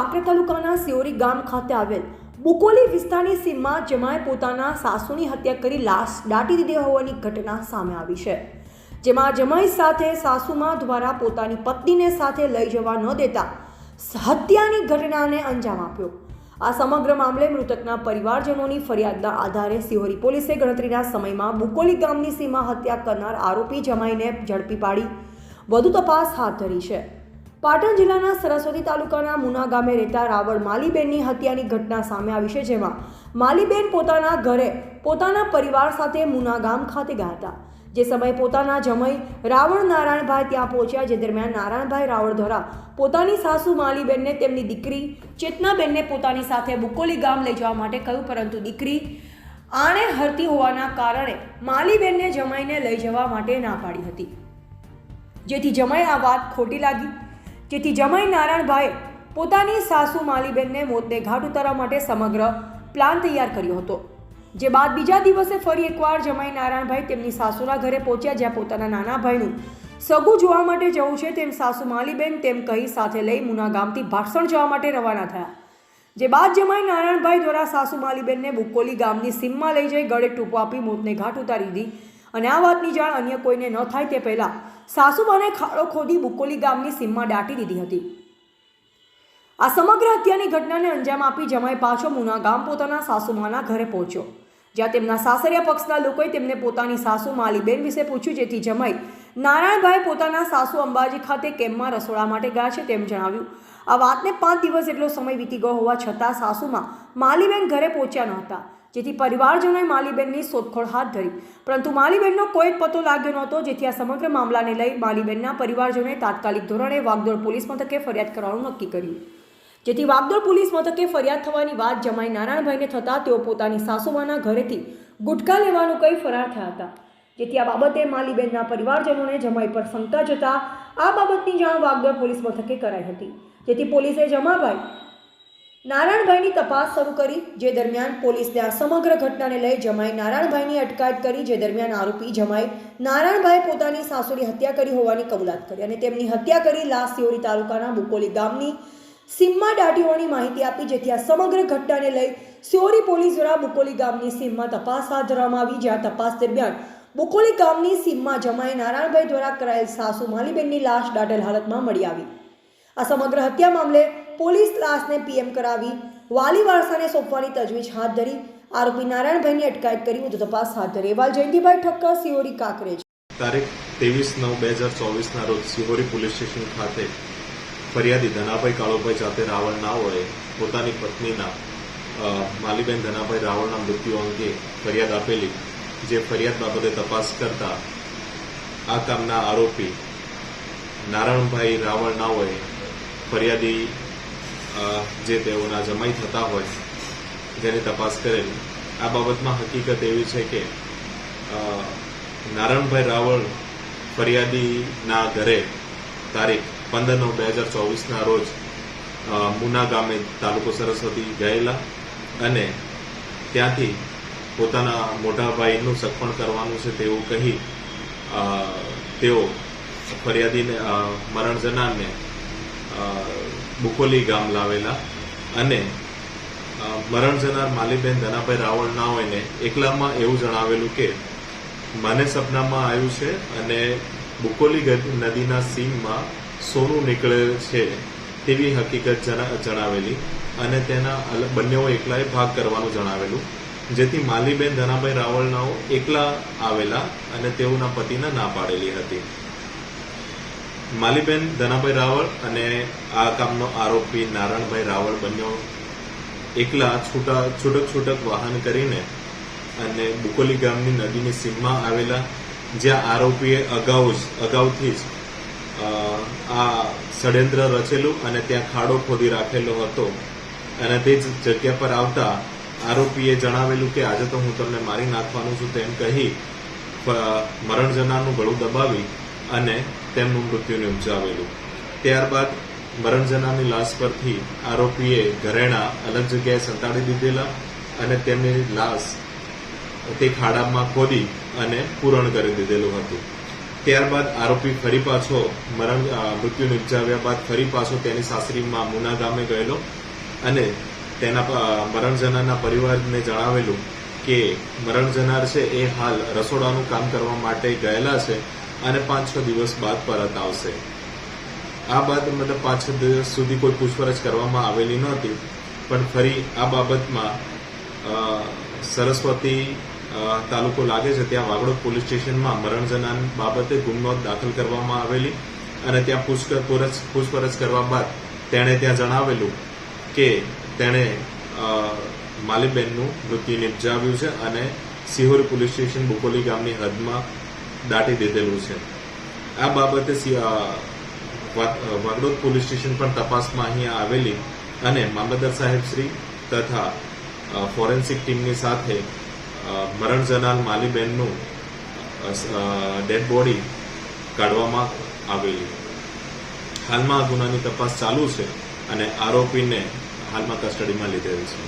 કાંકરેજ તાલુકાના સિયોરી ગામ ખાતે આવેલ બુકોલી વિસ્તારની સીમમાં જમાએ પોતાના સાસુની હત્યા કરી લાશ દાટી દીધી હોવાની ઘટના સામે આવી છે. જેમાં જમાઈ સાથે સાસુમા દ્વારા પોતાની પત્નીને સાથે લઈ જવા ન દેતા હત્યાની ઘટનાને અંજામ આપ્યો. આ સમગ્ર મામલે મૃતકના પરિવારજનોની ફરિયાદના આધારે સિહોરી પોલીસે ગણતરીના સમયમાં બુકોલી ગામની સીમા હત્યા કરનાર આરોપી જમાઈને ઝડપી પાડી. વધુ તપાસ હાથ ધરી છે. પાટણ જિલ્લાના સરસ્વતી તાલુકાના મુના ગામે રહેતા રાવળ માલીબેનની હત્યાની ઘટના સામે આવી છે, જેમાં માલીબેન પોતાના ઘરે પોતાના પરિવાર સાથે મુના ગામ ખાતે ગયા હતા. જે સમયે પોતાના જમઈ રાવણ નારાયણભાઈ ત્યાં પહોંચ્યા, જે દરમિયાન નારાયણભાઈ રાવળ દ્વારા પોતાની સાસુ માલીબેનને તેમની દીકરી ચેતનાબેનને પોતાની સાથે બુકોલી ગામ લઈ જવા માટે કહ્યું, પરંતુ દીકરી આણે હરતી હોવાના કારણે માલીબેનને જમાઈને લઈ જવા માટે ના પાડી હતી. જેથી જમાઈ આ વાત ખોટી લાગી. જેથી જમાઈ નારાયણભાઈએ પોતાની સાસુ માલીબેનને મોતને ઘાટ ઉતારવા માટે સમગ્ર પ્લાન તૈયાર કર્યો હતો. જે બાદ બીજા દિવસે ફરી એકવાર જમાઈ નારાયણભાઈ તેમની સાસુના ઘરે પહોંચ્યા, જ્યાં પોતાના નાના ભાઈનું સગું જોવા માટે જવું છે, તેમ સાસુ માલીબેન તેમ કહી સાથે લઈ મુના ગામથી ભાષણ જવા માટે રવાના થયા. જે બાદ જમાઈ નારાયણભાઈ દ્વારા સાસુ માલીબેનને બુકોલી ગામની સીમમાં લઈ જઈ ગળે ટૂંકો આપી મોતને ઘાટ ઉતારી દીધી. અને આ વાતની જાણ અન્ય કોઈને ન થાય તે પહેલાં સાસુમાને ખાડો ખોદી બુકોલી ગામની સીમમાં દાટી દીધી હતી. આ સમગ્ર હત્યાની ઘટનાને અંજામ આપી જમાઈ પાછો મુના ગામ પોતાના સાસુમાના ઘરે પહોંચ્યો. જ્યાં તેમના સાસરિયા પક્ષના લોકોએ તેમને પોતાની સાસુ માલીબેન વિશે પૂછ્યું, જેથી જમાઈ નારાયણભાઈ પોતાના સાસુ અંબાજી ખાતે કેમ્પમાં રસોડા માટે ગયા છે તેમ જણાવ્યું. આ વાતને પાંચ દિવસ જેટલો સમય વીતી ગયો હોવા છતાં સાસુમાં માલીબેન ઘરે પહોંચ્યા નહોતા જેથી પરિવારજનોએ માલીબેનની શોધખોળ હાથ ધરી. પરંતુ માલીબેનનો કોઈ જ પતો લાગ્યો નહોતો, જેથી આ સમગ્ર મામલાને લઈ માલીબેનના પરિવારજનોએ તાત્કાલિક ધોરણે વાગદોડ પોલીસ મથકે ફરિયાદ કરવાનું નક્કી કર્યું. જેથી વાગદોડ પોલીસ મથકે ફરિયાદ થવાની વાત જમાઈ નારાયણભાઈને થતાં તેઓ પોતાની સાસુમાના ઘરેથી ગુટકા લેવાનું કહી ફરાર થયા હતા. જેથી આ બાબતે માલીબેનના પરિવારજનોને જમાઈ પર શંકા જતા આ બાબતની જાણ વાગદોડ પોલીસ મથકે કરાઈ હતી. જેથી પોલીસે જમાભાઈ નારાયણભાઈની તપાસ શરૂ કરી, જે દરમિયાન પોલીસને આ સમગ્ર ઘટનાને લઈ જમાઈ નારાયણભાઈની અટકાયત કરી, જે દરમિયાન આરોપી જમાઈ નારાયણભાઈ પોતાની સાસુની હત્યા કરી હોવાની કબૂલાત કરી અને તેમની હત્યા કરી લાશ સિયોરી તાલુકાના બુકોલી ગામની સીમમાં દાટી માહિતી આપી, જેથી આ સમગ્ર ઘટનાને લઈ સિયોરી પોલીસ દ્વારા બુકોલી ગામની સીમમાં તપાસ હાથ ધરવામાં આવી જ્યાં તપાસ દરમિયાન બુકોલી ગામની સીમમાં જમાઈ નારાયણભાઈ દ્વારા કરાયેલ સાસુ માલીબેનની લાશ દાટેલ હાલતમાં મળી આવી. આ સમગ્ર હત્યા મામલે પોલીસ લાશને પીએમ કરાવી, વાલી વારસાને સોંપવાની તજવીજ હાથ ધરી, આરોપી નારાયણભાઈની અટકાયત કરી વધુ તપાસ હાથ ધરી. અહેવાલ જયંતિભાઈ ઠક્કર, સિહોરી કાંકરેજ. તારીખ ત્રેવીસ નવ બે હજાર ચોવીસના રોજ સિહોરી પોલીસ સ્ટેશન ખાતે ફરિયાદી ધનાભાઈ કાળોભાઈ જાતે રાવળ ના હોય પોતાની પત્નીના માલીબેન ધનાભાઈ રાવળના મૃત્યુ અંગે ફરિયાદ આપેલી, જે ફરિયાદ બાબતે તપાસ કરતા આ કામના આરોપી નારાયણભાઈ રાવળ ના હોય ફરિયાદી જે તેઓના જમાઈ થતા હોય, જેની તપાસ કરેલી. આ બાબતમાં હકીકત એવી છે કે નારાયણભાઈ રાવળ ફરિયાદીના ઘરે તારીખ પંદર નવ બે હજાર ચોવીસના રોજ મુના ગામે તાલુકો સરસ્વતી ગયેલા અને ત્યાંથી પોતાના મોટા ભાઈનું કરવાનું છે તેવું કહી તેઓ ફરિયાદીને મરણ જનારને બુકોલી ગામ લાવેલા. અને મરણ જનાર માલીબેન ધનાભાઈ રાવળ ના હોયને એકલામાં એવું જણાવેલું કે, મને સપનામાં આવ્યું છે અને બુકોલી નદીના સીમમાં સોનું નીકળે છે તેવી હકીકત જણા- જણાવેલી. અને તેના બંનેઓ એકલાએ ભાગ કરવાનું જણાવેલું. જેથી માલીબેન ધનાભાઈ રાવળનાઓ એકલા આવેલા અને તેઓના પતિને ના પાડેલી હતી. માલીબેન, ધનાભાઈ રાવળ અને આ કામનો આરોપી નારાયણભાઈ રાવળ બંને એકલા છૂટા, છૂટક છૂટક વાહન કરીને અને બુકોલી ગામની નદીની સીમમાં આવેલા, જ્યાં આરોપીએ અગાઉ જ, અગાઉથી જ આ ષડયંત્ર રચેલું અને ત્યાં ખાડો ખોદી રાખેલો હતો. અને તે જ જગ્યા પર આવતા આરોપીએ જણાવેલું કે, આજે તો હું તમને મારી નાખવાનું છું તેમ કહી મરણ જનારનું ગળું દબાવી અને તેમનું મૃત્યુ નિપજાવેલું ત્યારબાદ મરણ જનારની લાશ પરથી આરોપીએ ઘરેણા અલગ જગ્યાએ સંતાડી દીધેલા અને તેમની લાશ તે ખાડામાં ખોદી અને પૂરણ કરી દીધેલું હતું. ત્યારબાદ આરોપી ફરી પાછો મરણ મૃત્યુ નિપજાવ્યા બાદ ફરી પાછો તેની સાસરીમાં મુના ગામે ગયેલો અને તેના મરણ જનારના પરિવારને જણાવેલું કે મરણ જનાર છે એ હાલ રસોડાનું કામ કરવા માટે ગયેલા છે અને પાંચ છ દિવસ બાદ પરત આવશે. આ બાદ મતલબ પાંચ છ દિવસ સુધી કોઈ પૂછપરછ કરવામાં આવેલી નહોતી, પણ ફરી આ બાબતમાં સરસ્વતી તાલુકો લાગે છે ત્યાં વાગડો પોલીસ સ્ટેશનમાં મરણજના બાબતે ગુનો દાખલ કરવામાં આવેલી અને ત્યાં પૂછપરછ પૂછપરછ કરવા બાદ તેણે ત્યાં જણાવેલું કે તેણે માલીબેનનું મૃત્યુ નિપજાવ્યું છે અને સિહોરી પોલીસ સ્ટેશન બુકોલી ગામની હદમાં દાટી દીધેલું છે. આ બાબતે વાગડોદ પોલીસ સ્ટેશન પણ તપાસમાં અહીંયા આવેલી અને મામલતદાર સાહેબ શ્રી તથા ફોરેન્સિક ટીમની સાથે મરણ જનાર માલીબેનનું ડેડ બોડી કાઢવામાં આવેલી. હાલમાં આ ગુનાની તપાસ ચાલુ છે અને આરોપીને હાલમાં કસ્ટડીમાં લીધેલ છે.